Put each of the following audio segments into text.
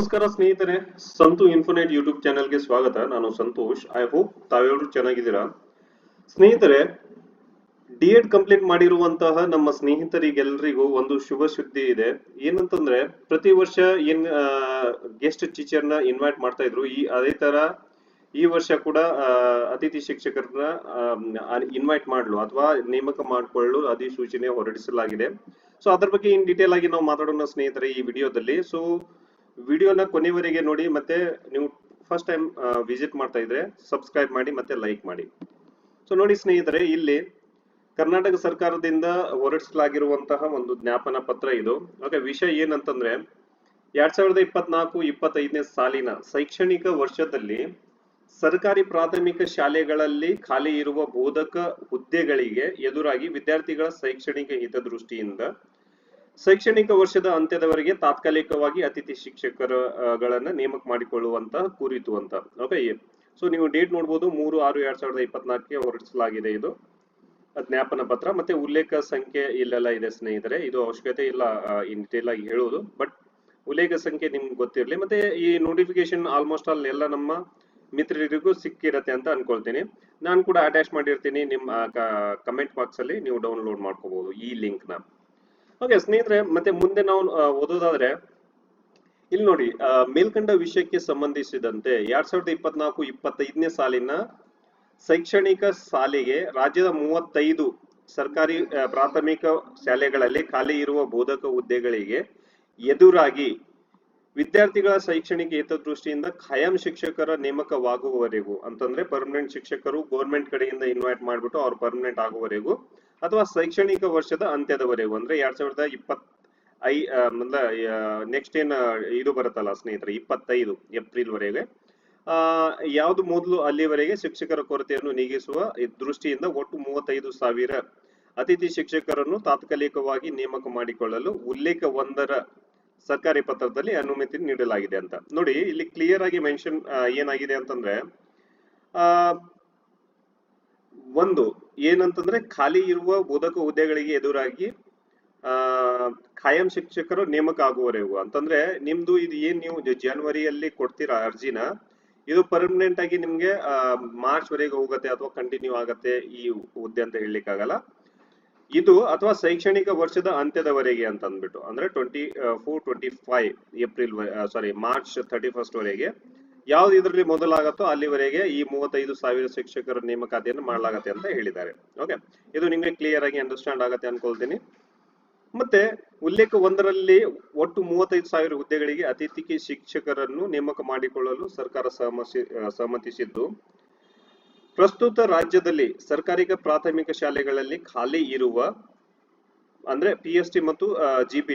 ನಮಸ್ಕಾರ ಸ್ನೇಹಿತರೆ, Santu Infonet YouTube ಚಾನೆಲ್ಗೆ ಸ್ವಾಗತ. ನಾನು ಸಂತೋಷ್ ಐ ಹೋಪ್ ತಾವೆಲ್ಲರೂ ಚೆನ್ನಾಗಿದ್ದೀರಾ? ಸ್ನೇಹಿತರೆ ಡಿ ಎಡ್ ಕಂಪ್ಲೀಟ್ ಮಾಡಿರುವಂತಹ ನಮ್ಮ ಸ್ನೇಹಿತರಿಗೆಲ್ಲರಿಗೂ ಒಂದು ಶುಭ ಸುದ್ದಿ ಇದೆ. ಏನಂತಂದ್ರೆ, ಪ್ರತಿ ವರ್ಷ ಏನ್ ಗೆಸ್ಟ್ನ ಇನ್ವೈಟ್ ಮಾಡ್ತಾ ಇದ್ರು. ಈ, ಅದೇ ತರ ಈ ವರ್ಷ ಕೂಡ ಅತಿಥಿ ಶಿಕ್ಷಕರನ್ನ ಇನ್ವೈಟ್ ಮಾಡಲು ಅಥವಾ ನೇಮಕ ಮಾಡಿಕೊಳ್ಳಲು ಅಧಿಸೂಚನೆ ಹೊರಡಿಸಲಾಗಿದೆ. ಸೊ ಅದ್ರ ಬಗ್ಗೆ ಇನ್ ಡೀಟೇಲ್ ಆಗಿ ನಾವು ಮಾತಾಡೋಣ ಸ್ನೇಹಿತರೆ ಈ ವಿಡಿಯೋದಲ್ಲಿ. ಸೊ ವಿಡಿಯೋನ ಕೊನೆವರೆಗೆ ನೋಡಿ, ಮತ್ತೆ ನೀವು ಫಸ್ಟ್ ಟೈಮ್ ವಿಸಿಟ್ ಮಾಡ್ತಾ ಇದ್ರೆ ಸಬ್ಸ್ಕ್ರೈಬ್ ಮಾಡಿ, ಮತ್ತೆ ಲೈಕ್ ಮಾಡಿ. ಸೊ ನೋಡಿ ಸ್ನೇಹಿತರೆ, ಇಲ್ಲಿ ಕರ್ನಾಟಕ ಸರ್ಕಾರದಿಂದ ಹೊರಡಿಸಲಾಗಿರುವಂತಹ ಒಂದು ಜ್ಞಾಪನ ಪತ್ರ ಇದು. ಓಕೆ ವಿಷಯ ಏನಂತಂದ್ರೆ, ಎರಡ್ ಸಾವಿರದ ಇಪ್ಪತ್ನಾಲ್ಕು ಇಪ್ಪತ್ತೈದನೇ ಸಾಲಿನ ಶೈಕ್ಷಣಿಕ ವರ್ಷದಲ್ಲಿ ಸರ್ಕಾರಿ ಪ್ರಾಥಮಿಕ ಶಾಲೆಗಳಲ್ಲಿ ಖಾಲಿ ಇರುವ ಬೋಧಕ ಹುದ್ದೆಗಳಿಗೆ ಎದುರಾಗಿ ವಿದ್ಯಾರ್ಥಿಗಳ ಶೈಕ್ಷಣಿಕ ಹಿತದೃಷ್ಟಿಯಿಂದ ಶೈಕ್ಷಣಿಕ ವರ್ಷದ ಅಂತ್ಯದವರೆಗೆ ತಾತ್ಕಾಲಿಕವಾಗಿ ಅತಿಥಿ ಶಿಕ್ಷಕರಗಳನ್ನ ನೇಮಕ ಮಾಡಿಕೊಳ್ಳುವಂತಹ ಕುರಿತು ಅಂತ. ಓಕೆ ಸೊ ನೀವು ಡೇಟ್ ನೋಡ್ಬೋದು, ಮೂರು, ಆರು, ಎರಡ್ ಸಾವಿರದ ಇಪ್ಪತ್ನಾಲ್ಕಕ್ಕೆ ಹೊರಡಿಸಲಾಗಿದೆ ಇದು. ಜ್ಞಾಪನ ಪತ್ರ ಮತ್ತೆ ಉಲ್ಲೇಖ ಸಂಖ್ಯೆ ಇಲ್ಲೆಲ್ಲ ಇದೆ ಸ್ನೇಹಿತರೆ. ಇದು ಅವಶ್ಯಕತೆ ಇಲ್ಲ ಇನ್ ಡೀಟೇಲ್ ಆಗಿ ಹೇಳುವುದು ಬಟ್ ಉಲ್ಲೇಖ ಸಂಖ್ಯೆ ನಿಮ್ಗೆ ಗೊತ್ತಿರಲಿ. ಮತ್ತೆ ಈ ನೋಟಿಫಿಕೇಶನ್ ಆಲ್ಮೋಸ್ಟ್ ಆಲ್ ಎಲ್ಲ ನಮ್ಮ ಮಿತ್ರರಿಗೂ ಸಿಕ್ಕಿರತ್ತೆ ಅಂತ ಅನ್ಕೊಳ್ತೀನಿ. ನಾನು ಕೂಡ ಅಟ್ಯಾಚ್ ಮಾಡಿರ್ತೀನಿ. ನಿಮ್ಮ ಕಮೆಂಟ್ ಬಾಕ್ಸ್ ಅಲ್ಲಿ ನೀವು ಡೌನ್ಲೋಡ್ ಮಾಡ್ಕೋಬಹುದು ಈ ಲಿಂಕ್ ಓಕೆ ಸ್ನೇಹಿತರೆ, ಮತ್ತೆ ಮುಂದೆ ನಾವು ಓದೋದಾದ್ರೆ, ಇಲ್ಲಿ ನೋಡಿ ಮೇಲ್ಕಂಡ ವಿಷಯಕ್ಕೆ ಸಂಬಂಧಿಸಿದಂತೆ ಎರಡ್ ಸಾವಿರದ ಇಪ್ಪತ್ನಾಲ್ಕು ಇಪ್ಪತ್ತೈದನೇ ಸಾಲಿನ ಶೈಕ್ಷಣಿಕ ಸಾಲಿಗೆ ರಾಜ್ಯದ ಮೂವತ್ತೈದು ಸರ್ಕಾರಿ ಪ್ರಾಥಮಿಕ ಶಾಲೆಗಳಲ್ಲಿ ಖಾಲಿ ಇರುವ ಬೋಧಕ ಹುದ್ದೆಗಳಿಗೆ ಎದುರಾಗಿ ವಿದ್ಯಾರ್ಥಿಗಳ ಶೈಕ್ಷಣಿಕ ಹಿತದೃಷ್ಟಿಯಿಂದ ಖಾಯಂ ಶಿಕ್ಷಕರ ನೇಮಕವಾಗುವವರೆಗೂ, ಅಂತಂದ್ರೆ ಪರ್ಮನೆಂಟ್ ಶಿಕ್ಷಕರು ಗೌರ್ಮೆಂಟ್ ಕಡೆಯಿಂದ ಇನ್ವೈಟ್ ಮಾಡ್ಬಿಟ್ಟು ಅವ್ರು ಪರ್ಮನೆಂಟ್ ಆಗುವವರೆಗೂ ಅಥವಾ ಶೈಕ್ಷಣಿಕ ವರ್ಷದ ಅಂತ್ಯದವರೆಗೂ, ಅಂದ್ರೆ ಎರಡ್ ಸಾವಿರದ ಇಪ್ಪತ್ ಐ ನೆಕ್ಸ್ಟ್ ಏನ್, ಇದು ಬರುತ್ತಲ್ಲ ಸ್ನೇಹಿತರೆ, ಇಪ್ಪತ್ತೈದು ಏಪ್ರಿಲ್ ವರೆಗೆ ಆ, ಯಾವ್ದು ಮೊದಲು ಅಲ್ಲಿವರೆಗೆ ಶಿಕ್ಷಕರ ಕೊರತೆಯನ್ನು ನೀಗಿಸುವ ದೃಷ್ಟಿಯಿಂದ ಒಟ್ಟು ಮೂವತ್ತೈದು ಸಾವಿರ ಅತಿಥಿ ಶಿಕ್ಷಕರನ್ನು ತಾತ್ಕಾಲಿಕವಾಗಿ ನೇಮಕ ಮಾಡಿಕೊಳ್ಳಲು ಉಲ್ಲೇಖ ಒಂದರ ಸರ್ಕಾರಿ ಪತ್ರದಲ್ಲಿ ಅನುಮತಿ ನೀಡಲಾಗಿದೆ ಅಂತ. ನೋಡಿ, ಇಲ್ಲಿ ಕ್ಲಿಯರ್ ಆಗಿ ಮೆನ್ಷನ್ ಏನಾಗಿದೆ ಅಂತಂದ್ರೆ, ಆ, ಒಂದು ಏನಂತಂದ್ರೆ ಖಾಲಿ ಇರುವ ಬೋಧಕ ಹುದ್ದೆಗಳಿಗೆ ಎದುರಾಗಿ, ಆ, ಖಾಯಂ ಶಿಕ್ಷಕರು ನೇಮಕ ಆಗುವವರೆಗೂ ಅಂತಂದ್ರೆ ನಿಮ್ದು ಇದು ಏನ್ ನೀವು ಜನವರಿಯಲ್ಲಿ ಕೊಡ್ತೀರಾ ಅರ್ಜಿನ, ಇದು ಪರ್ಮನೆಂಟ್ ಆಗಿ ನಿಮ್ಗೆ ಮಾರ್ಚ್ ವರೆಗೆ ಹೋಗುತ್ತೆ ಅಥವಾ ಕಂಟಿನ್ಯೂ ಆಗತ್ತೆ ಈ ಹುದ್ದೆ ಅಂತ ಹೇಳಲಿಕ್ಕಾಗಲ್ಲ. ಇದು ಅಥವಾ ಶೈಕ್ಷಣಿಕ ವರ್ಷದ ಅಂತ್ಯದವರೆಗೆ ಅಂತ ಅಂದ್ಬಿಟ್ಟು ಅಂದ್ರೆ twenty four twenty five April sorry March thirty first ವರೆಗೆ. ಯಾವ್ದು ಇದರಲ್ಲಿ ಮೊದಲಾಗತ್ತೋ ಅಲ್ಲಿವರೆಗೆ ಈ ಮೂವತ್ತೈದು ಸಾವಿರ ಶಿಕ್ಷಕರ ನೇಮಕಾತಿಯನ್ನು ಮಾಡಲಾಗತ್ತೆ ಅಂತ ಹೇಳಿದ್ದಾರೆ. ಓಕೆ ಇದು ನಿಮ್ಗೆ ಕ್ಲಿಯರ್ ಆಗಿ ಅಂಡರ್ಸ್ಟ್ಯಾಂಡ್ ಆಗತ್ತೆ ಅನ್ಕೊಳ್ತೀನಿ. ಮತ್ತೆ ಉಲ್ಲೇಖ ಒಂದರಲ್ಲಿ ಒಟ್ಟು ಮೂವತ್ತೈದು ಸಾವಿರ ಹುದ್ದೆಗಳಿಗೆ ಅತಿಥಿ ಶಿಕ್ಷಕರನ್ನು ನೇಮಕ ಮಾಡಿಕೊಳ್ಳಲು ಸರ್ಕಾರ ಸಹಮಸಿ ಆ, ಸಮ್ಮತಿಸಿದ್ದು ಪ್ರಸ್ತುತ ರಾಜ್ಯದಲ್ಲಿ ಸರ್ಕಾರಿ ಪ್ರಾಥಮಿಕ ಶಾಲೆಗಳಲ್ಲಿ ಖಾಲಿ ಇರುವ ಅಂದ್ರೆ ಪಿ ಎಸ್ ಟಿ ಮತ್ತು ಜಿ ಪಿ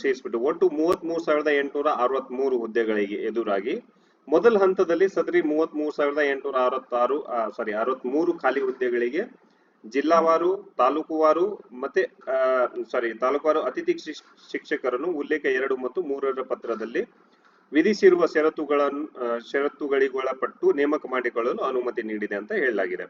ಸೇರಿಸ್ಬಿಟ್ಟು ಒಟ್ಟು ಮೂವತ್ತ್ ಮೂರು ಸಾವಿರದ ಎಂಟುನೂರ ಅರವತ್ತ್ ಮೂರು ಹುದ್ದೆಗಳಿಗೆ ಎದುರಾಗಿ ಮೊದಲ ಹಂತದಲ್ಲಿ ಸದರಿ ಮೂವತ್ತ್ ಮೂರು ಸಾವಿರದ ಎಂಟುನೂರ ಅರವತ್ತಾರು ಸಾರಿ ಅರವತ್ತ್ ಮೂರು ಖಾಲಿ ಹುದ್ದೆಗಳಿಗೆ ಜಿಲ್ಲಾವಾರು, ತಾಲೂಕುವಾರು ಮತ್ತೆ ಸಾರಿ ತಾಲೂಕುವಾರು ಅತಿಥಿ ಶಿಕ್ಷ- ಶಿಕ್ಷಕರನ್ನು ಉಲ್ಲೇಖ ಎರಡು ಮತ್ತು ಮೂರರ ಪತ್ರದಲ್ಲಿ ವಿಧಿಸಿರುವ ಷರತ್ತುಗಳನ್ನು ಷರತ್ತುಗಳಿಗೊಳಪಟ್ಟು ನೇಮಕ ಮಾಡಿಕೊಳ್ಳಲು ಅನುಮತಿ ನೀಡಿದೆ ಅಂತ ಹೇಳಲಾಗಿದೆ.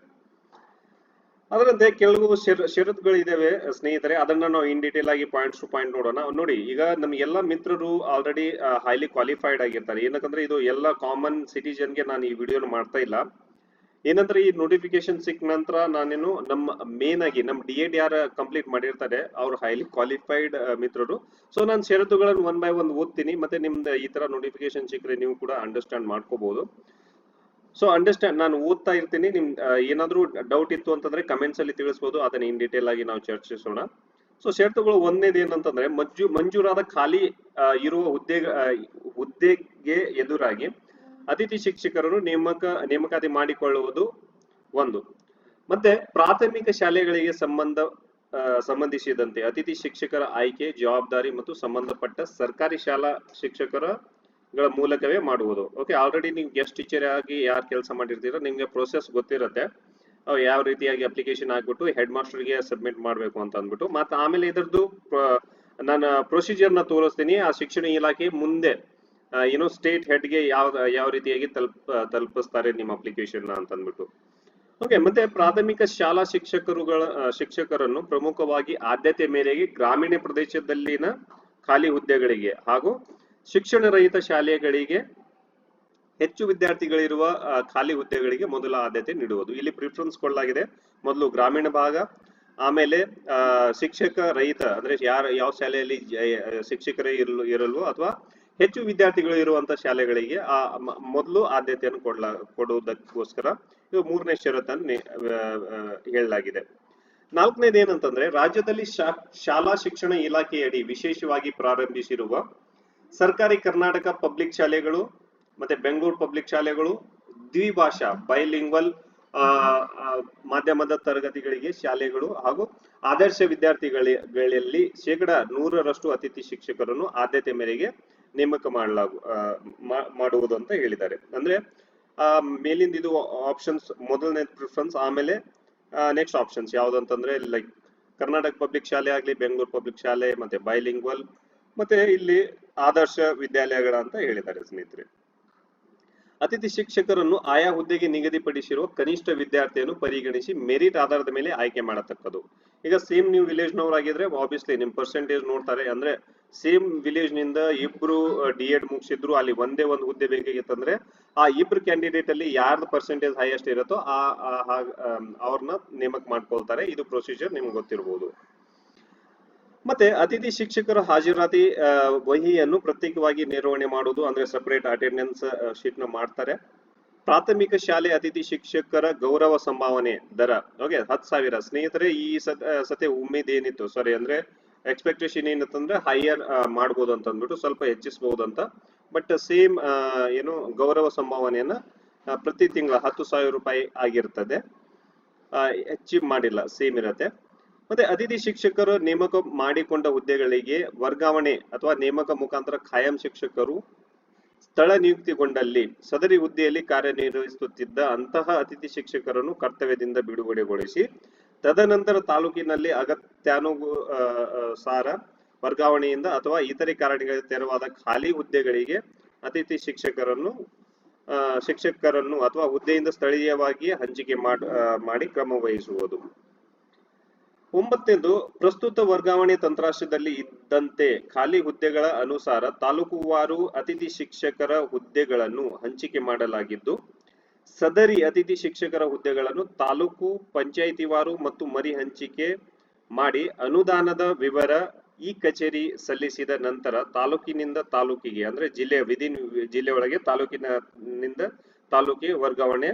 ಅದರಂತೆ ಕೆಲವು ಷರ- ಷರತ್ತುಗಳಿದಾವೆ ಸ್ನೇಹಿತರೆ. ಅದನ್ನ ನಾವು ಇನ್ ಡೀಟೇಲ್ ಆಗಿ ಪಾಯಿಂಟ್ಸ್ ಟು ಪಾಯಿಂಟ್ ನೋಡೋಣ. ನೋಡಿ, ಈಗ ನಮ್ಮ ಎಲ್ಲಾ ಮಿತ್ರರು ಆಲ್ರೆಡಿ ಹೈಲಿ ಕ್ವಾಲಿಫೈಡ್ ಆಗಿರ್ತಾರೆ. ಏನಕ್ಕಂದ್ರೆ ಇದು ಎಲ್ಲ ಕಾಮನ್ ಸಿಟಿಜನ್ಗೆ ನಾನು ಈ ವಿಡಿಯೋನ ಮಾಡ್ತಾ ಇಲ್ಲ. ಏನಂದ್ರೆ ಈ ನೋಟಿಫಿಕೇಶನ್ ಸಿಕ್ಕ ನಂತರ ನಾನೇನು ನಮ್ಮ ಮೇನ್ ಆಗಿ ನಮ್ಮ ಡಿ ಎಡ್ ಯಾರ ಕಂಪ್ಲೀಟ್ ಮಾಡಿರ್ತಾರೆ ಅವ್ರು ಹೈಲಿ ಕ್ವಾಲಿಫೈಡ್ ಮಿತ್ರರು. ಸೊ ನಾನು ಷರತ್ತುಗಳನ್ನು ಒನ್ ಬೈ ಒನ್ ಓದ್ತೀನಿ. ಮತ್ತೆ ನಿಮ್ದು ಈ ತರ ನೋಟಿಫಿಕೇಶನ್ ಸಿಕ್ಕರೆ ನೀವು ಕೂಡ ಅಂಡರ್ಸ್ಟ್ಯಾಂಡ್ ಮಾಡ್ಕೋಬಹುದು ಸೊ ಅಂಡರ್ಸ್ಟ್ಯಾಂಡ್ ನಾನು ಓದ್ತಾ ಇರ್ತೀನಿ. ನಿಮ್ ಏನಾದ್ರು ಡೌಟ್ ಇತ್ತು ಅಂತಂದ್ರೆ ಕಮೆಂಟ್ಸ್ ಅಲ್ಲಿ ತಿಳಿಸಬಹುದು ಅದನ್ನ ಇನ್ ಡೀಟೇಲ್ ಆಗಿ ನಾವು ಚರ್ಚಿಸೋಣ. ಸೊ ಷರತ್ತುಗಳು ಒಂದನೇದು ಏನಂತಂದ್ರೆ, ಮಂಜು, ಮಂಜೂರಾದ ಖಾಲಿ ಇರುವ ಹುದ್ದೆ ಹುದ್ದೆಗೆ ಎದುರಾಗಿ ಅತಿಥಿ ಶಿಕ್ಷಕರನ್ನು ನೇಮಕ, ನೇಮಕಾತಿ ಮಾಡಿಕೊಳ್ಳುವುದು ಒಂದು. ಮತ್ತೆ ಪ್ರಾಥಮಿಕ ಶಾಲೆಗಳಿಗೆ ಸಂಬಂಧ ಸಂಬಂಧಿಸಿದಂತೆ ಅತಿಥಿ ಶಿಕ್ಷಕರ ಆಯ್ಕೆ, ಜವಾಬ್ದಾರಿ ಮತ್ತು ಸಂಬಂಧಪಟ್ಟ ಸರ್ಕಾರಿ ಶಾಲಾ ಶಿಕ್ಷಕರ ಗಳ ಮೂಲಕವೇ ಮಾಡುವುದು. ಓಕೆ ಆಲ್ರೆಡಿ ನೀವು ಗೆಸ್ಟ್ ಟೀಚರ್ ಆಗಿ ಯಾರು ಕೆಲಸ ಮಾಡಿರ್ತೀರೋ ನಿಮ್ಗೆ ಪ್ರೊಸೆಸ್ ಗೊತ್ತಿರುತ್ತೆ. ಯಾವ ರೀತಿಯಾಗಿ ಅಪ್ಲಿಕೇಶನ್ ಆಗ್ಬಿಟ್ಟು ಹೆಡ್ ಮಾಸ್ಟರ್ಗೆ ಸಬ್ಮಿಟ್ ಮಾಡಬೇಕು ಅಂತ ಅಂದ್ಬಿಟ್ಟು. ಮತ್ತೆ ಆಮೇಲೆ ಇದರದ್ದು ನಾನು ಪ್ರೊಸೀಜರ್ನ ತೋರಿಸ್ತೀನಿ. ಆ ಶಿಕ್ಷಣ ಇಲಾಖೆ ಮುಂದೆ ಏನೋ ಸ್ಟೇಟ್ ಹೆಡ್ಗೆ ಯಾವ ಯಾವ ರೀತಿಯಾಗಿ ತಲುಪ, ತಲುಪಿಸ್ತಾರೆ ನಿಮ್ಮ ಅಪ್ಲಿಕೇಶನ್ ಅಂತ ಅಂದ್ಬಿಟ್ಟು. ಓಕೆ ಮತ್ತೆ ಪ್ರಾಥಮಿಕ ಶಾಲಾ ಶಿಕ್ಷಕರುಗಳ ಶಿಕ್ಷಕರನ್ನು ಪ್ರಮುಖವಾಗಿ ಆದ್ಯತೆ ಮೇರೆಗೆ ಗ್ರಾಮೀಣ ಪ್ರದೇಶದಲ್ಲಿನ ಖಾಲಿ ಹುದ್ದೆಗಳಿಗೆ ಹಾಗೂ ಶಿಕ್ಷಣ ರಹಿತ ಶಾಲೆಗಳಿಗೆ ಹೆಚ್ಚು ವಿದ್ಯಾರ್ಥಿಗಳಿರುವ ಖಾಲಿ ಹುದ್ದೆಗಳಿಗೆ ಮೊದಲ ಆದ್ಯತೆ ನೀಡುವುದು. ಇಲ್ಲಿ ಪ್ರಿಫರೆನ್ಸ್ ಕೊಡಲಾಗಿದೆ. ಮೊದಲು ಗ್ರಾಮೀಣ ಭಾಗ, ಆಮೇಲೆ ಶಿಕ್ಷಕ ರಹಿತ, ಅಂದ್ರೆ ಯಾರ, ಯಾವ ಶಾಲೆಯಲ್ಲಿ ಶಿಕ್ಷಕರೇ ಇರಲು, ಇರಲ್ವೋ ಅಥವಾ ಹೆಚ್ಚು ವಿದ್ಯಾರ್ಥಿಗಳು ಇರುವಂತಹ ಶಾಲೆಗಳಿಗೆ, ಆ ಮೊದಲು ಆದ್ಯತೆಯನ್ನು ಕೊಡ್ಲಾ, ಕೊಡುವುದಕ್ಕೋಸ್ಕರ ಇದು ಮೂರನೇ ಷರತ್ತನ್ನು ಹೇಳಲಾಗಿದೆ. ನಾಲ್ಕನೇದು ಏನಂತಂದ್ರೆ ರಾಜ್ಯದಲ್ಲಿ ಶಾಲಾ ಶಿಕ್ಷಣ ಇಲಾಖೆಯಡಿ ವಿಶೇಷವಾಗಿ ಪ್ರಾರಂಭಿಸಿರುವ ಸರ್ಕಾರಿ ಕರ್ನಾಟಕ ಪಬ್ಲಿಕ್ ಶಾಲೆಗಳು ಮತ್ತೆ ಬೆಂಗಳೂರು ಪಬ್ಲಿಕ್ ಶಾಲೆಗಳು ದ್ವಿಭಾಷಾ ಬೈಲಿಂಗ್ವಲ್ ಮಾಧ್ಯಮದ ತರಗತಿಗಳಿಗೆ ಶಾಲೆಗಳು ಹಾಗೂ ಆದರ್ಶ ವಿದ್ಯಾರ್ಥಿಗಳಲ್ಲಿ ಶೇಕಡ ನೂರರಷ್ಟು ಅತಿಥಿ ಶಿಕ್ಷಕರನ್ನು ಆದ್ಯತೆ ಮೇರೆಗೆ ನೇಮಕ ಮಾಡಲಾಗು ಆ, ಮಾಡುವುದು ಅಂತ ಹೇಳಿದ್ದಾರೆ. ಅಂದ್ರೆ ಆ ಮೇಲಿಂದ ಇದು ಆಪ್ಷನ್ಸ್ ಮೊದಲನೇ ಪ್ರಿಫರೆನ್ಸ್ ಆಮೇಲೆ ನೆಕ್ಸ್ಟ್ ಆಪ್ಷನ್ಸ್ ಯಾವ್ದಂತಂದ್ರೆ ಲೈಕ್ ಕರ್ನಾಟಕ ಪಬ್ಲಿಕ್ ಶಾಲೆ ಆಗ್ಲಿ ಬೆಂಗಳೂರು ಪಬ್ಲಿಕ್ ಶಾಲೆ ಮತ್ತೆ ಬೈಲಿಂಗ್ವಲ್ ಮತ್ತೆ ಇಲ್ಲಿ ಆದರ್ಶ ವಿದ್ಯಾಲಯಗಳ ಅಂತ ಹೇಳಿದ್ದಾರೆ ಸ್ನೇಹಿತರೆ. ಅತಿಥಿ ಶಿಕ್ಷಕರನ್ನು ಆಯಾ ಹುದ್ದೆಗೆ ನಿಗದಿಪಡಿಸಿರುವ ಕನಿಷ್ಠ ವಿದ್ಯಾರ್ಥಿಯನ್ನು ಪರಿಗಣಿಸಿ ಮೆರಿಟ್ ಆಧಾರದ ಮೇಲೆ ಆಯ್ಕೆ ಮಾಡತಕ್ಕದ್ದು. ಈಗ ಸೇಮ್ ನೀವು ವಿಲೇಜ್ ನವರಾಗಿದ್ರೆ ಆಬ್ವಿಯಸ್ಲಿ ನಿಮ್ ಪರ್ಸೆಂಟೇಜ್ ನೋಡ್ತಾರೆ. ಅಂದ್ರೆ ಸೇಮ್ ವಿಲೇಜ್ನಿಂದ ಇಬ್ರು ಡಿ ಎಡ್ ಮುಗಿಸಿದ್ರು, ಅಲ್ಲಿ ಒಂದೇ ಒಂದು ಹುದ್ದೆ ಬೇಕಾಗಿತ್ತಂದ್ರೆ ಆ ಇಬ್ರು ಕ್ಯಾಂಡಿಡೇಟ್ ಅಲ್ಲಿ ಯಾರ್ದು ಪರ್ಸೆಂಟೇಜ್ ಹೈಯೆಸ್ಟ್ ಇರುತ್ತೋ ಆ ಅವ್ರನ್ನ ನೇಮಕ ಮಾಡ್ಕೊಳ್ತಾರೆ. ಇದು ಪ್ರೊಸೀಜರ್ ನಿಮ್ಗೆ ಗೊತ್ತಿರಬಹುದು ಮತ್ತೆ ಅತಿಥಿ ಶಿಕ್ಷಕರ ಹಾಜರಾತಿ ವಹಿಯನ್ನು ಪ್ರತ್ಯೇಕವಾಗಿ ನಿರ್ವಹಣೆ ಮಾಡುವುದು, ಅಂದ್ರೆ ಸಪರೇಟ್ ಅಟೆಂಡೆನ್ಸ್ ಶೀಟ್ನ ಮಾಡ್ತಾರೆ. ಪ್ರಾಥಮಿಕ ಶಾಲೆ ಅತಿಥಿ ಶಿಕ್ಷಕರ ಗೌರವ ಸಂಭಾವನೆ ದರ. ಓಕೆ ಹತ್ತು ಸಾವಿರ. ಸ್ನೇಹಿತರೆ, ಈ ಸತ ಸತೆ ಉಮೇದ್ ಏನಿತ್ತು ಸಾರಿ ಅಂದ್ರೆ ಎಕ್ಸ್ಪೆಕ್ಟೇಷನ್ ಏನಂತಂದ್ರೆ ಹೈಯರ್ ಮಾಡ್ಬೋದು ಅಂತ ಅಂದ್ಬಿಟ್ಟು ಸ್ವಲ್ಪ ಹೆಚ್ಚಿಸಬಹುದು ಅಂತ. ಬಟ್ ಸೇಮ್ ಏನು, ಗೌರವ ಸಂಭಾವನೆಯನ್ನ ಪ್ರತಿ ತಿಂಗಳ ಹತ್ತು ಸಾವಿರ ರೂಪಾಯಿ ಆಗಿರ್ತದೆ. ಅಚೀವ್ ಮಾಡಿಲ್ಲ. ಸೇಮ್ ಇರತ್ತೆ. ಮತ್ತೆ ಅತಿಥಿ ಶಿಕ್ಷಕರು ನೇಮಕ ಮಾಡಿಕೊಂಡ ಹುದ್ದೆಗಳಿಗೆ ವರ್ಗಾವಣೆ ಅಥವಾ ನೇಮಕ ಮುಖಾಂತರ ಖಾಯಂ ಶಿಕ್ಷಕರು ಸ್ಥಳ ನಿಯುಕ್ತಿಗೊಂಡಲ್ಲಿ ಸದರಿ ಹುದ್ದೆಯಲ್ಲಿ ಕಾರ್ಯನಿರ್ವಹಿಸುತ್ತಿದ್ದ ಅಂತಹ ಅತಿಥಿ ಶಿಕ್ಷಕರನ್ನು ಕರ್ತವ್ಯದಿಂದ ಬಿಡುಗಡೆಗೊಳಿಸಿ, ತದನಂತರ ತಾಲೂಕಿನಲ್ಲಿ ಅಗತ್ಯಾನುಸಾರ ವರ್ಗಾವಣೆಯಿಂದ ಅಥವಾ ಇತರೆ ಕಾರಣಗಳಿಂದ ತೆರವಾದ ಖಾಲಿ ಹುದ್ದೆಗಳಿಗೆ ಅತಿಥಿ ಶಿಕ್ಷಕರನ್ನು ಶಿಕ್ಷಕರನ್ನು ಅಥವಾ ಹುದ್ದೆಯಿಂದ ಸ್ಥಳೀಯವಾಗಿ ಹಂಚಿಕೆ ಮಾಡಿ ಕ್ರಮ ವಹಿಸುವುದು. ಒಂಬತ್ತನೇದು, ಪ್ರಸ್ತುತ ವರ್ಗಾವಣೆ ತಂತ್ರಾಂಶದಲ್ಲಿ ಇದ್ದಂತೆ ಖಾಲಿ ಹುದ್ದೆಗಳ ಅನುಸಾರ ತಾಲೂಕುವಾರು ಅತಿಥಿ ಶಿಕ್ಷಕರ ಹುದ್ದೆಗಳನ್ನು ಹಂಚಿಕೆ ಮಾಡಲಾಗಿದ್ದು, ಸದರಿ ಅತಿಥಿ ಶಿಕ್ಷಕರ ಹುದ್ದೆಗಳನ್ನು ತಾಲೂಕು ಪಂಚಾಯಿತಿವಾರು ಮತ್ತು ಮರಿ ಹಂಚಿಕೆ ಮಾಡಿ ಅನುದಾನದ ವಿವರ ಈ ಕಚೇರಿ ಸಲ್ಲಿಸಿದ ನಂತರ ತಾಲೂಕಿನಿಂದ ತಾಲೂಕಿಗೆ, ಅಂದ್ರೆ ವಿಧಿನ್ ಜಿಲ್ಲೆ ಒಳಗೆ ತಾಲೂಕಿನ ನಿಂದ ತಾಲೂಕಿಗೆ ವರ್ಗಾವಣೆ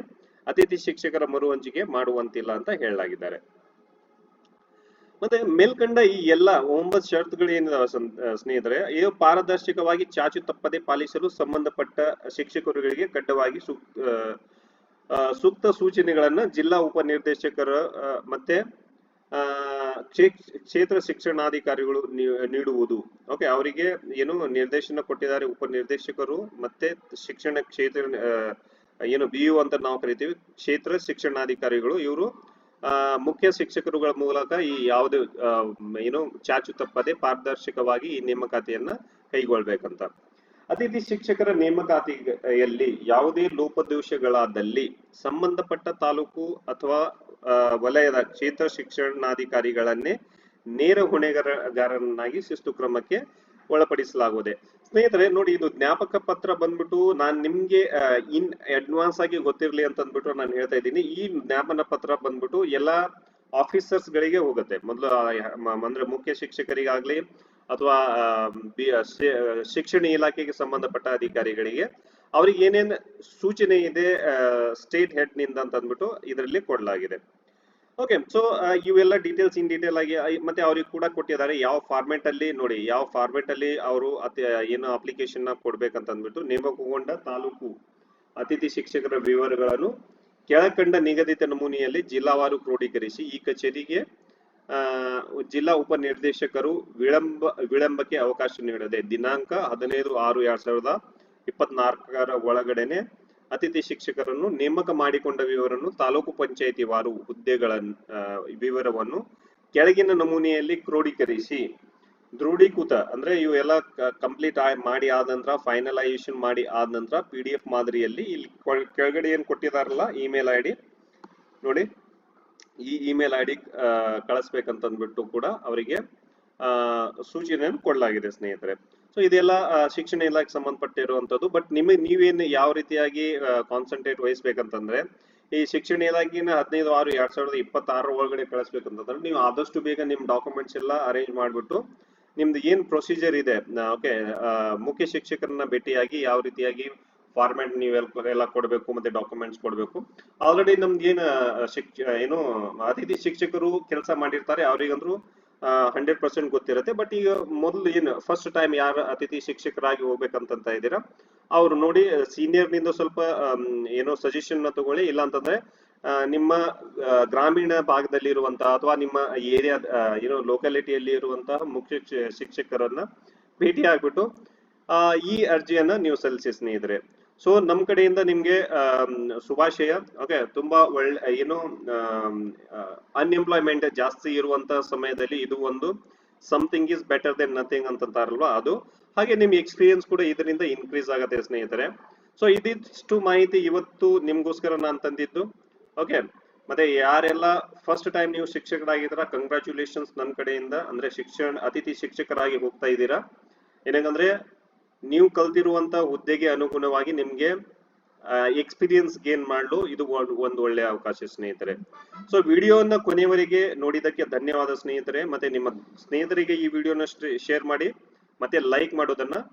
ಅತಿಥಿ ಶಿಕ್ಷಕರ ಮರು ಹಂಚಿಕೆ ಮಾಡುವಂತಿಲ್ಲ ಅಂತ ಹೇಳಲಾಗಿದ್ದಾರೆ. ಮತ್ತೆ ಮೇಲ್ಕಂಡ ಈ ಎಲ್ಲ ಒಂಬತ್ತು ಷರತ್ತುಗಳು ಏನಿದಾವೆ ಸ್ನೇಹಿತರೆ ಇದು ಪಾರದರ್ಶಕವಾಗಿ ಚಾಚು ತಪ್ಪದೆ ಪಾಲಿಸಲು ಸಂಬಂಧಪಟ್ಟ ಶಿಕ್ಷಕರುಗಳಿಗೆ ಕಡ್ಡವಾಗಿ ಸೂಕ್ತ ಸೂಕ್ತ ಸೂಚನೆಗಳನ್ನ ಜಿಲ್ಲಾ ಉಪನಿರ್ದೇಶಕರ ಮತ್ತೆ ಕ್ಷೇತ್ರ ಶಿಕ್ಷಣಾಧಿಕಾರಿಗಳು ನೀಡುವುದು. ಓಕೆ, ಅವರಿಗೆ ಏನು ನಿರ್ದೇಶನ ಕೊಟ್ಟಿದ್ದಾರೆ ಉಪನಿರ್ದೇಶಕರು ಮತ್ತೆ ಶಿಕ್ಷಣ ಕ್ಷೇತ್ರ ಏನು ಬಿ ಯು ಅಂತ ನಾವು ಕರಿತೀವಿ, ಕ್ಷೇತ್ರ ಶಿಕ್ಷಣಾಧಿಕಾರಿಗಳು, ಇವರು ಮುಖ್ಯ ಶಿಕ್ಷಕರುಗಳ ಮೂಲಕ ಈ ಯಾವುದೇ ಆ, ಏನು ಚಾಚು ತಪ್ಪದೆ ಪಾರದರ್ಶಕವಾಗಿ ಈ ನೇಮಕಾತಿಯನ್ನ ಕೈಗೊಳ್ಬೇಕಂತ. ಅತಿಥಿ ಶಿಕ್ಷಕರ ನೇಮಕಾತಿಯಲ್ಲಿ ಯಾವುದೇ ಲೋಪದೋಷಗಳಾದಲ್ಲಿ ಸಂಬಂಧಪಟ್ಟ ತಾಲೂಕು ಅಥವಾ ಆ, ವಲಯದ ಕ್ಷೇತ್ರ ಶಿಕ್ಷಣಾಧಿಕಾರಿಗಳನ್ನೇ ನೇರ ಹೊಣೆಗಾರರನ್ನಾಗಿ ಶಿಸ್ತು ಕ್ರಮಕ್ಕೆ ಒಳಪಡಿಸಲಾಗುತ್ತದೆ ಸ್ನೇಹಿತರೆ, ನೋಡಿ ಇದು ಜ್ಞಾಪಕ ಪತ್ರ ಬಂದ್ಬಿಟ್ಟು ನಾನ್ ನಿಮ್ಗೆ ಇನ್ ಅಡ್ವಾನ್ಸ್ ಆಗಿ ಗೊತ್ತಿರಲಿ ಅಂತ ಅಂದ್ಬಿಟ್ಟು ನಾನು ಹೇಳ್ತಾ ಇದ್ದೀನಿ. ಈ ಜ್ಞಾಪನ ಪತ್ರ ಬಂದ್ಬಿಟ್ಟು ಎಲ್ಲಾ ಆಫೀಸರ್ಸ್ ಗಳಿಗೆ ಹೋಗುತ್ತೆ. ಮೊದಲು ಅಂದ್ರೆ ಮುಖ್ಯ ಶಿಕ್ಷಕರಿಗಾಗ್ಲಿ ಅಥವಾ ಶಿಕ್ಷಣ ಇಲಾಖೆಗೆ ಸಂಬಂಧಪಟ್ಟ ಅಧಿಕಾರಿಗಳಿಗೆ ಅವ್ರಿಗೆ ಏನೇನ್ ಸೂಚನೆ ಇದೆ ಸ್ಟೇಟ್ ಹೆಡ್ನಿಂದ ಅಂತ ಅಂದ್ಬಿಟ್ಟು ಇದರಲ್ಲಿ ಕೊಡಲಾಗಿದೆ. ಓಕೆ ಸೊ ಇವೆಲ್ಲ ಡೀಟೇಲ್ಸ್ ಇನ್ ಡೀಟೇಲ್ ಆಗಿ ಮತ್ತೆ ಅವ್ರಿಗೆ ಕೂಡ ಕೊಟ್ಟಿದ್ದಾರೆ. ಯಾವ ಫಾರ್ಮೆಟ್ ಅಲ್ಲಿ, ನೋಡಿ, ಯಾವ ಫಾರ್ಮೆಟ್ ಅಲ್ಲಿ ಅವರು ಏನು ಅಪ್ಲಿಕೇಶನ್ನ ಕೊಡ್ಬೇಕಂತ ಅಂದ್ಬಿಟ್ಟು ನೇಮಕಗೊಂಡ ತಾಲೂಕು ಅತಿಥಿ ಶಿಕ್ಷಕರ ವಿವರಗಳನ್ನು ಕೆಳಕಂಡ ನಿಗದಿತ ನಮೂನೆಯಲ್ಲಿ ಜಿಲ್ಲಾವಾರು ಕ್ರೋಢೀಕರಿಸಿ, ಈ ಕಚೇರಿಗೆ ಜಿಲ್ಲಾ ಜಿಲ್ಲಾ ಉಪನಿರ್ದೇಶಕರು ವಿಳಂಬ, ವಿಳಂಬಕ್ಕೆ ಅವಕಾಶ ನೀಡದೆ ದಿನಾಂಕ ಹದಿನೈದು ಆರು ಎರಡ್ ಸಾವಿರದ ಇಪ್ಪತ್ನಾಲ್ಕರ ಒಳಗಡೆನೆ ಅತಿಥಿ ಶಿಕ್ಷಕರನ್ನು ನೇಮಕ ಮಾಡಿಕೊಂಡ ವಿವರನ್ನು ತಾಲೂಕು ಪಂಚಾಯಿತಿ ವಾರು ಹುದ್ದೆಗಳ ವಿವರವನ್ನು ಕೆಳಗಿನ ನಮೂನೆಯಲ್ಲಿ ಕ್ರೋಢೀಕರಿಸಿ ದೃಢೀಕೃತ ಅಂದ್ರೆ ಇವೆಲ್ಲ ಕಂಪ್ಲೀಟ್ ಮಾಡಿ ಆದ ನಂತರ ಫೈನಲೈಸೇಷನ್ ಮಾಡಿ ಆದ ನಂತರ ಪಿ ಡಿ ಎಫ್ ಮಾದರಿಯಲ್ಲಿ ಇಲ್ಲಿ ಕೆಳಗಡೆ ಏನ್ ಕೊಟ್ಟಿದಾರಲ್ಲ ಇಮೇಲ್ ಐ ಡಿ ನೋಡಿ, ಈ ಇಮೇಲ್ ಐ ಡಿ ಕಳಿಸ್ಬೇಕಂತಂದ್ಬಿಟ್ಟು ಕೂಡ ಅವರಿಗೆ ಸೂಚನೆಯನ್ನು ಕೊಡಲಾಗಿದೆ ಸ್ನೇಹಿತರೆ. ಸೊ ಇದೆಲ್ಲ ಶಿಕ್ಷಣ ಇಲಾಖೆ ಸಂಬಂಧಪಟ್ಟಿರುವಂತದ್ದು ಬಟ್ ನಿಮಗೆ, ನೀವೇನು ಯಾವ ರೀತಿಯಾಗಿ ಕಾನ್ಸಂಟ್ರೇಟ್ ವಹಿಸ್ಬೇಕಂತಂದ್ರೆ, ಈ ಶಿಕ್ಷಣ ಇಲಾಖೆನ ಹದಿನೈದು ಆರು ಎರಡ್ ಸಾವಿರದ ಇಪ್ಪತ್ತಾರರ ಒಳಗಡೆ ಕಳಿಸ್ಬೇಕಂತಂದ್ರೆ, ನೀವು ಆದಷ್ಟು ಬೇಗ ನಿಮ್ ಡಾಕ್ಯುಮೆಂಟ್ಸ್ ಎಲ್ಲ ಅರೇಂಜ್ ಮಾಡ್ಬಿಟ್ಟು, ನಿಮ್ದು ಏನ್ ಪ್ರೊಸೀಜರ್ ಇದೆ ಓಕೆ ಮುಖ್ಯ ಶಿಕ್ಷಕರನ್ನ ಭೇಟಿಯಾಗಿ ಯಾವ ರೀತಿಯಾಗಿ ಫಾರ್ಮ್ಯಾಟ್ ನೀವು ಎಲ್ಲ ಕೊಡಬೇಕು, ಮತ್ತೆ ಡಾಕ್ಯುಮೆಂಟ್ಸ್ ಕೊಡಬೇಕು. ಆಲ್ರೆಡಿ ನಮ್ದು ಏನು ಶಿಕ್ಷ ಏನು, ಅತಿಥಿ ಶಿಕ್ಷಕರು ಕೆಲಸ ಮಾಡಿರ್ತಾರೆ, ಅವ್ರಿಗಂದ್ರು ಹಂಡ್ರೆಡ್ ಪರ್ಸೆಂಟ್ ಗೊತ್ತಿರುತ್ತೆ. ಬಟ್ ಈಗ ಮೊದಲು ಏನು ಫಸ್ಟ್ ಟೈಮ್ ಯಾರು ಅತಿಥಿ ಶಿಕ್ಷಕರಾಗಿ ಹೋಗ್ಬೇಕಂತ ಇದ್ದೀರಾ? ಅವ್ರು ನೋಡಿ ಸೀನಿಯರ್ನಿಂದ ಸ್ವಲ್ಪ ಏನೋ ಸಜೆಷನ್ ತಗೊಳ್ಳಿ. ಇಲ್ಲ ಅಂತಂದ್ರೆ ನಿಮ್ಮ ಗ್ರಾಮೀಣ ಭಾಗದಲ್ಲಿ ಇರುವಂತಹ ಅಥವಾ ನಿಮ್ಮ ಏರಿಯಾ ಏನೋ ಲೋಕಾಲಿಟಿಯಲ್ಲಿ ಇರುವಂತಹ ಮುಖ್ಯ ಶಿಕ್ಷಕರನ್ನ ಭೇಟಿ ಆಗ್ಬಿಟ್ಟು ಈ ಅರ್ಜಿಯನ್ನ ನೀವು ಸಲ್ಲಿಸಿ ಸ್ನೇಹಿತರೆ. ಸೊ ನಮ್ ಕಡೆಯಿಂದ ನಿಮ್ಗೆ ಶುಭಾಶಯ. ಓಕೆ ತುಂಬಾ ಒಳ್ಳೆ, ಏನು ಅನ್ಎಂಪ್ಲಾಯ್ಮೆಂಟ್ ಜಾಸ್ತಿ ಇರುವಂತ ಸಮಯದಲ್ಲಿ ಇದು ಒಂದು something is better than nothing ಅಂತಂತಾರಲ್ವಾ ಅದು. ಹಾಗೆ ನಿಮ್ ಎಕ್ಸ್ಪೀರಿಯನ್ಸ್ ಕೂಡ ಇದರಿಂದ ಇನ್ಕ್ರೀಸ್ ಆಗತ್ತೆ ಸ್ನೇಹಿತರೆ. ಸೊ ಇದಿಷ್ಟು ಮಾಹಿತಿ ಇವತ್ತು ನಿಮ್ಗೋಸ್ಕರ ನಾನು ತಂದಿದ್ದು. ಓಕೆ ಮತ್ತೆ ಯಾರೆಲ್ಲ ಫಸ್ಟ್ ಟೈಮ್ ನೀವು ಶಿಕ್ಷಕರಾಗಿದ್ದೀರಾ ಕಂಗ್ರ್ಯಾಚುಲೇಷನ್ಸ್ ನನ್ನ ಕಡೆಯಿಂದ. ಅಂದ್ರೆ ಶಿಕ್ಷಣ, ಅತಿಥಿ ಶಿಕ್ಷಕರಾಗಿ ಹೋಗ್ತಾ ಇದ್ದೀರಾ. ಏನಂದ್ರೆ ನೀವು ಕಲ್ತಿರುವಂತ ಹುದ್ದೆಗೆ ಅನುಗುಣವಾಗಿ ನಿಮ್ಗೆ ಎಕ್ಸ್ಪೀರಿಯನ್ಸ್ ಗೇನ್ ಮಾಡಲು ಇದು ಒಂದು ಒಳ್ಳೆಯ ಅವಕಾಶ ಸ್ನೇಹಿತರೆ. ಸೊ ವಿಡಿಯೋನ ಕೊನೆಯವರೆಗೆ ನೋಡಿದಕ್ಕೆ ಧನ್ಯವಾದ ಸ್ನೇಹಿತರೆ. ಮತ್ತೆ ನಿಮ್ಮ ಸ್ನೇಹಿತರಿಗೆ ಈ ವಿಡಿಯೋನ ಶೇರ್ ಮಾಡಿ, ಮತ್ತೆ ಲೈಕ್ ಮಾಡೋದನ್ನ